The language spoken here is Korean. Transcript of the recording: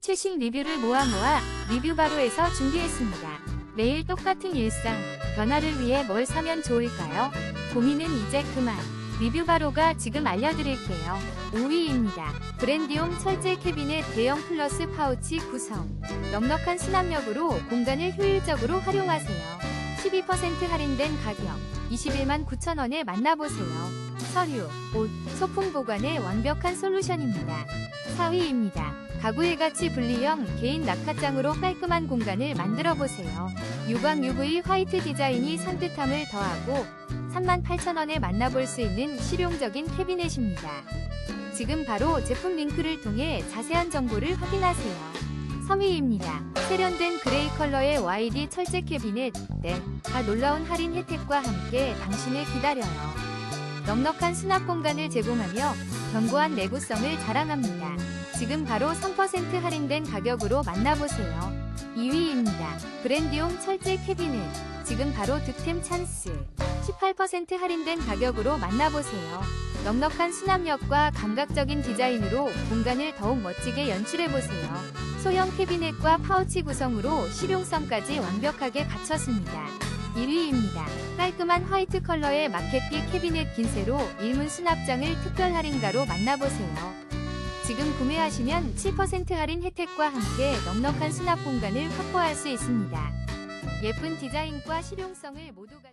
최신 리뷰를 모아 모아 리뷰바로에서 준비했습니다. 매일 똑같은 일상, 변화를 위해 뭘 사면 좋을까요? 고민은 이제 그만. 리뷰바로가 지금 알려드릴게요. 5위입니다. 브랜디움 철제 캐비넷 대형 플러스 파우치 구성. 넉넉한 수납력으로 공간을 효율적으로 활용하세요. 12% 할인된 가격 21만 9천원에 만나보세요. 서류, 옷, 소품 보관의 완벽한 솔루션입니다. 4위입니다. 가구의 가치 분리형 개인 낙하장으로 깔끔한 공간을 만들어 보세요. 유광 UV 화이트 디자인이 산뜻함을 더하고 38,000원에 만나볼 수 있는 실용적인 캐비넷입니다. 지금 바로 제품 링크를 통해 자세한 정보를 확인하세요. 3위입니다. 세련된 그레이 컬러의 YD 철제 캐비넷. 네, 다 놀라운 할인 혜택과 함께 당신을 기다려요. 넉넉한 수납 공간을 제공하며 견고한 내구성을 자랑합니다. 지금 바로 3% 할인된 가격으로 만나보세요. 2위입니다. 브랜디움 철제 캐비넷. 지금 바로 득템 찬스. 18% 할인된 가격으로 만나보세요. 넉넉한 수납력과 감각적인 디자인으로 공간을 더욱 멋지게 연출해보세요. 소형 캐비넷과 파우치 구성으로 실용성까지 완벽하게 갖췄습니다. 1위입니다. 깔끔한 화이트 컬러의 마켓빛 캐비넷 긴세로 일문 수납장을 특별 할인가로 만나보세요. 지금 구매하시면 7% 할인 혜택과 함께 넉넉한 수납 공간을 확보할 수 있습니다. 예쁜 디자인과 실용성을 모두 갖춘